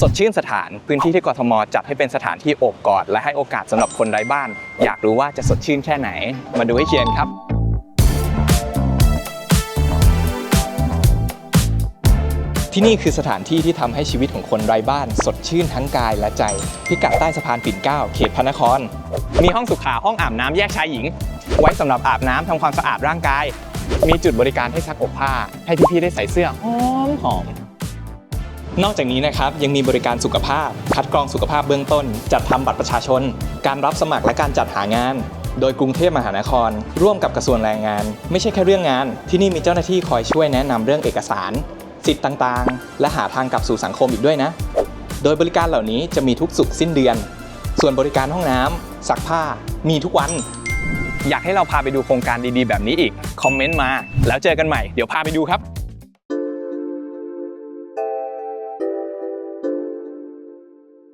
สดชื่นสถานพื้นที่ที่กทมจัดให้เป็นสถานที่โอบกอด และให้โอกาสสำหรับคนไร้บ้าน อยากรู้ว่าจะสดชื่นแค่ไหน มาดูให้เคียนครับที่นี่คือสถานที่ที่ทำให้ชีวิตของคนไร้บ้าน สดชื่นทั้งกายและใจ พิกัดใต้สะพานปิ่นเกล้าเขตพระนคร มีห้องสุขาห้องอาบน้ำแยกชายหญิง ไว้สำหรับอาบน้ำทำความสะอาดร่างกาย มีจุดบริการให้ซักอบผ้า ให้พี่ๆได้ใส่เสื้อหอมหอม นอกจากนี้นะครับยังมีบริการสุขภาพ คัดกรองสุขภาพเบื้องต้น จัดทำบัตรประชาชน การรับสมัครและการจัดหางาน โดยกรุงเทพมหานคร ร่วมกับกระทรวงแรงงาน ไม่ใช่แค่เรื่องงาน ที่นี่มีเจ้าหน้าที่คอยช่วยแนะนำเรื่องเอกสาร สิทธิ์ต่างๆ และหาทางกลับสู่สังคมอีกด้วยนะ โดยบริการเหล่านี้จะมีทุกสุขสิ้นเดือน ส่วนบริการห้องน้ำซักผ้า มีทุกวัน อยากให้เราพาไปดูโครงการดีๆ แบบนี้อีกคอมเมนต์มา แล้วเจอกันใหม่เดี๋ยวพาไปดูครับ